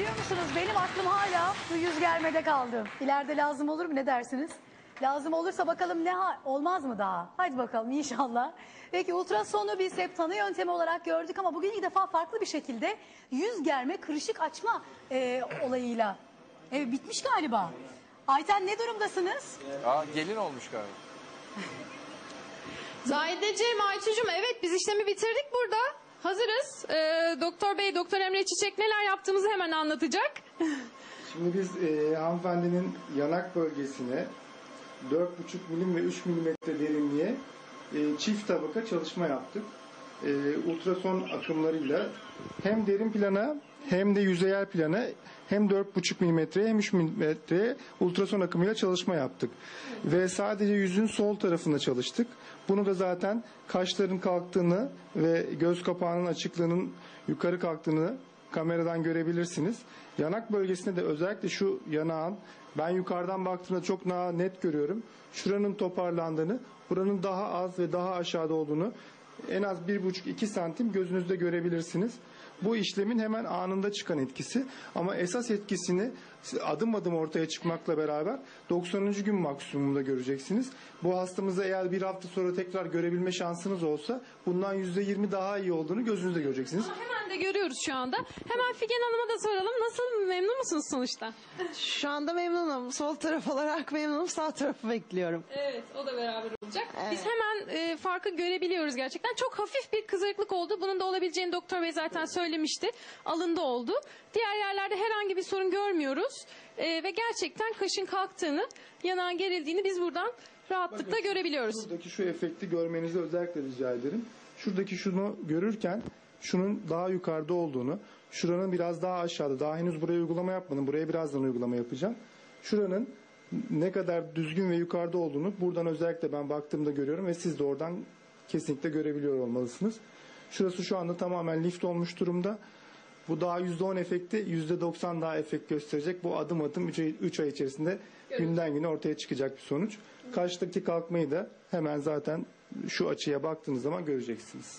biliyor musunuz benim aklım hala bu yüz germede kaldı. İleride lazım olur mu ne dersiniz? Lazım olursa bakalım ne ha- olmaz mı daha? Hadi bakalım inşallah. Peki ultrasonu biz hep tanı yöntemi olarak gördük ama bugün ilk defa farklı bir şekilde yüz germe kırışık açma e, olayıyla. Evet bitmiş galiba. Ayten ne durumdasınız? Aa, gelin olmuş galiba. Zahideciğim, Aytucuğum evet biz işlemi bitirdik burada. Hazırız. Ee, Doktor Bey, Doktor Emre Çiçek neler yaptığımızı hemen anlatacak. Şimdi biz e, hanımefendinin yanak bölgesine 4,5 milim ve 3 milimetre derinliğe e, çift tabaka çalışma yaptık. E, ultrason akımlarıyla hem derin plana hem de yüzeyel plana hem 4,5 milimetreye hem 3 milimetreye ultrason akımıyla çalışma yaptık. Ve sadece yüzün sol tarafında çalıştık. Bunu da zaten kaşların kalktığını ve göz kapağının açıklığının yukarı kalktığını kameradan görebilirsiniz. Yanak bölgesinde de özellikle şu yanağın ben yukarıdan baktığımda çok daha net görüyorum. Şuranın toparlandığını, buranın daha az ve daha aşağıda olduğunu en az 1,5-2 santim gözünüzde görebilirsiniz. Bu işlemin hemen anında çıkan etkisi ama esas etkisini adım adım ortaya çıkmakla beraber 90. gün maksimumda göreceksiniz. Bu hastamızı eğer bir hafta sonra tekrar görebilme şansınız olsa bundan %20 daha iyi olduğunu gözünüzde göreceksiniz. Hemen de görüyoruz şu anda. Hemen Figen Hanım'a da soralım. Nasıl memnun musunuz sonuçta? Şu anda memnunum. Sol taraf olarak memnunum. Sağ tarafı bekliyorum. Evet, o da beraber olacak. Biz hemen e, farkı görebiliyoruz gerçekten. Çok hafif bir kızarıklık oldu. Bunun da olabileceğini Doktor Bey zaten söylemişti. Alında oldu. Diğer yerlerde herhangi bir sorun görmüyoruz. E, ve gerçekten kaşın kalktığını, yanağın gerildiğini biz buradan rahatlıkla Bakın, görebiliyoruz. Şuradaki şu efekti görmenizi özellikle rica ederim. Şuradaki şunu görürken şunun daha yukarıda olduğunu, şuranın biraz daha aşağıda, daha henüz buraya uygulama yapmadım, buraya birazdan uygulama yapacağım. Şuranın ne kadar düzgün ve yukarıda olduğunu buradan özellikle ben baktığımda görüyorum ve siz de oradan kesinlikle görebiliyor olmalısınız. Şurası şu anda tamamen lift olmuş durumda. Bu daha %10 efekti, %90 daha efekt gösterecek. Bu adım adım 3 ay, üç ay içerisinde günden güne ortaya çıkacak bir sonuç. Karşıdaki kalkmayı da hemen zaten şu açıya baktığınız zaman göreceksiniz.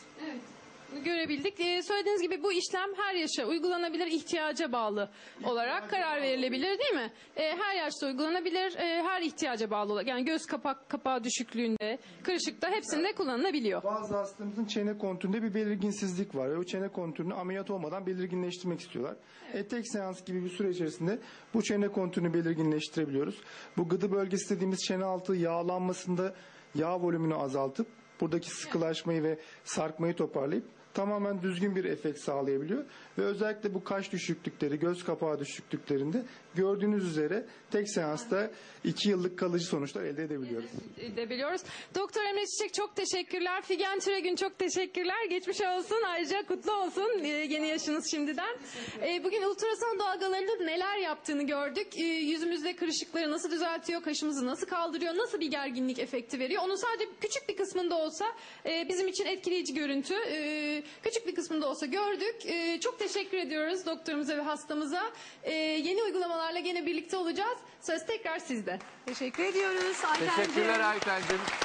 Görebildik. Ee, söylediğiniz gibi bu işlem her yaşa uygulanabilir, ihtiyaca bağlı olarak karar verilebilir değil mi? Ee, her yaşta uygulanabilir, e, her ihtiyaca bağlı olarak. Yani göz kapak kapağı düşüklüğünde, kırışıkta hepsinde kullanılabiliyor. Bazı hastamızın çene kontüründe bir belirginsizlik var. O çene kontürünü ameliyat olmadan belirginleştirmek istiyorlar. E, tek seans gibi bir süre içerisinde bu çene kontürünü belirginleştirebiliyoruz. Bu gıdı bölgesi dediğimiz çene altı yağlanmasında yağ volümünü azaltıp buradaki sıkılaşmayı ve sarkmayı toparlayıp tamamen düzgün bir efekt sağlayabiliyor. Ve özellikle bu kaş düşüklükleri, göz kapağı düşüklüklerinde gördüğünüz üzere tek seansta 2 yıllık kalıcı sonuçlar elde edebiliyoruz. edebiliyoruz. Doktor Emre Çiçek çok teşekkürler. Figen Türegün çok teşekkürler. Geçmiş olsun. Ayrıca kutlu olsun e, yeni yaşınız şimdiden. E, bugün ultrason dalgalarında neler yaptığını gördük. E, yüzümüzde kırışıkları nasıl düzeltiyor, kaşımızı nasıl kaldırıyor, nasıl bir gerginlik efekti veriyor. Onun sadece küçük bir kısmında olsa e, bizim için etkileyici görüntü. E, küçük bir kısmında olsa gördük. E, çok teşekkür ediyoruz doktorumuza ve hastamıza. E, yeni uygulamalarla gene birlikte olacağız. Söz tekrar sizde. Teşekkür ediyoruz Aytenciğim. Teşekkürler Ayten'cim.